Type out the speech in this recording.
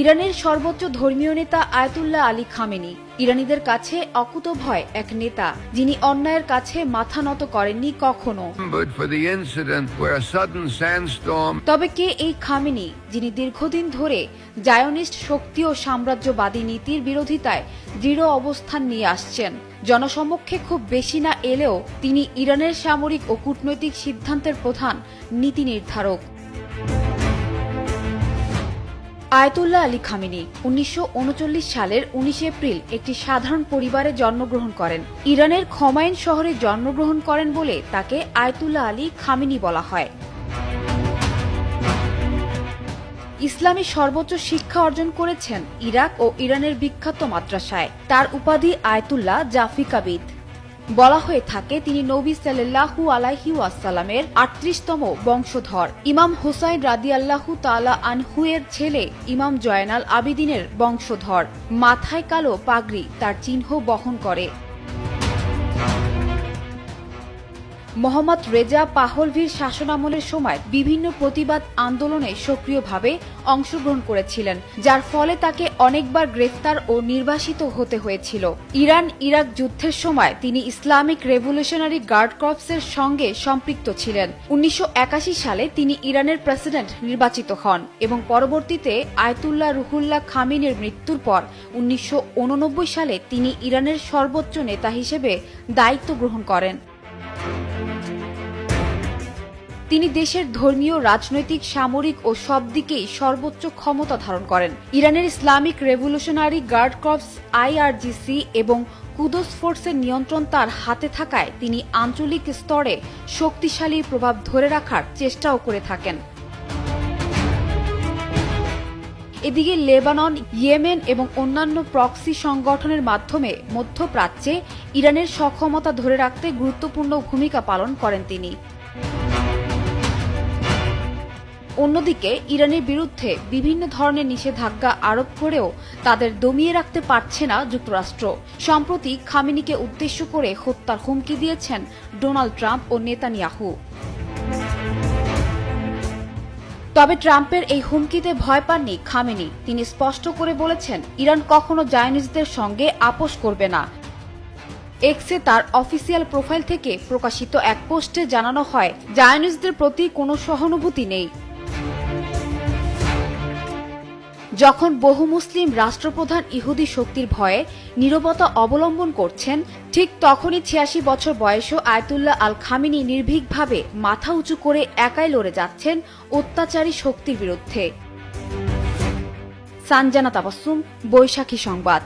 ইরানের সর্বোচ্চ ধর্মীয় নেতা আয়াতুল্লাহ আলী খামেনি। ইরানিদের কাছে অকুতভয় এক নেতা যিনি অন্যায়ের কাছে মাথা নত করেননি কখনো। তবে কে এই খামেনি যিনি দীর্ঘদিন ধরে জায়নিস্ট শক্তি ও সাম্রাজ্যবাদী নীতির বিরোধিতায় দৃঢ় অবস্থান নিয়ে আসছেন। জনসমক্ষে খুব বেশি না এলেও তিনি ইরানের সামরিক ও কূটনৈতিক সিদ্ধান্তের প্রধান নীতি নির্ধারক। আয়তুল্লাহ আলী খামিনি উনিশশো উনচল্লিশ সালের উনিশে এপ্রিল একটি সাধারণ পরিবারে জন্মগ্রহণ করেন। ইরানের খমাইন শহরে জন্মগ্রহণ করেন বলে তাকে আয়তুল্লাহ আলী খামেনি বলা হয়। ইসলামী সর্বোচ্চ শিক্ষা অর্জন করেছেন ইরাক ও ইরানের বিখ্যাত মাদ্রাসায়। তার উপাধি আয়তুল্লাহ জাফিকাবিদ বলা হয়ে থাকে, তিনি নবী সাল্লাহু আলাহি ওয়াসাল্লামের আটত্রিশতম বংশধর। ইমাম হুসাইন রাদিয়াল্লাহু তালা আনহুয়ের ছেলে ইমাম জয়নাল আবিদিনের বংশধর। মাথায় কালো পাগড়ি তার চিহ্ন বহন করে। মোহাম্মদ রেজা পাহলভির শাসনামলের সময় বিভিন্ন প্রতিবাদ আন্দোলনে সক্রিয়ভাবে অংশগ্রহণ করেছিলেন, যার ফলে তাকে অনেকবার গ্রেফতার ও নির্বাসিত হতে হয়েছিল। ইরান ইরাক যুদ্ধের সময় তিনি ইসলামিক রেভলিউশনারি গার্ড কর্পসের সঙ্গে সম্পৃক্ত ছিলেন। উনিশশো একাশি সালে তিনি ইরানের প্রেসিডেন্ট নির্বাচিত হন এবং পরবর্তীতে আয়তুল্লাহ রুহুল্লাহ খামিনের মৃত্যুর পর উনিশশো উননব্বই সালে তিনি ইরানের সর্বোচ্চ নেতা হিসেবে দায়িত্ব গ্রহণ করেন। তিনি দেশের ধর্মীয়, রাজনৈতিক, সামরিক ও সব দিকেই সর্বোচ্চ ক্ষমতা ধারণ করেন। ইরানের Islamic Revolutionary Guard Corps IRGC এবং কুদস ফোর্সের নিয়ন্ত্রণ তার হাতে থাকায় তিনি আঞ্চলিক স্তরে শক্তিশালী প্রভাব ধরে রাখার চেষ্টাও করে থাকেন। এদিকে লেবানন, ইয়েমেন এবং অন্যান্য প্রক্সি সংগঠনের মাধ্যমে মধ্যপ্রাচ্যে ইরানের সক্ষমতা ধরে রাখতে গুরুত্বপূর্ণ ভূমিকা পালন করেন তিনি। অন্যদিকে ইরানের বিরুদ্ধে বিভিন্ন ধরনের নিষেধাজ্ঞা আরোপ করেও তাদের দমিয়ে রাখতে পারছে না যুক্তরাষ্ট্র। সম্প্রতি খামিনিকে উদ্দেশ্য করে হত্যার হুমকি দিয়েছেন ডোনাল্ড ট্রাম্প ও নেতানিয়াহু। তবে ট্রাম্পের এই হুমকিতে ভয় পাননি খামেনি। তিনি স্পষ্ট করে বলেছেন, ইরান কখনো জায়নিজদের সঙ্গে আপোষ করবে না। এক্সে তার অফিসিয়াল প্রোফাইল থেকে প্রকাশিত এক পোস্টে জানানো হয়, জায়নিজদের প্রতি কোনো সহানুভূতি নেই। যখন বহু মুসলিম রাষ্ট্রপ্রধান ইহুদি শক্তির ভয়ে নিরবতা অবলম্বন করছেন, ঠিক তখনই ছিয়াশি বছর বয়সেও আয়তুল্লাহ আল খামিনী নির্ভীকভাবে মাথা উঁচু করে একাই লড়ে যাচ্ছেন অত্যাচারী শক্তির বিরুদ্ধে। সানজানা তাবাসুম বৈশাখী সংবাদ।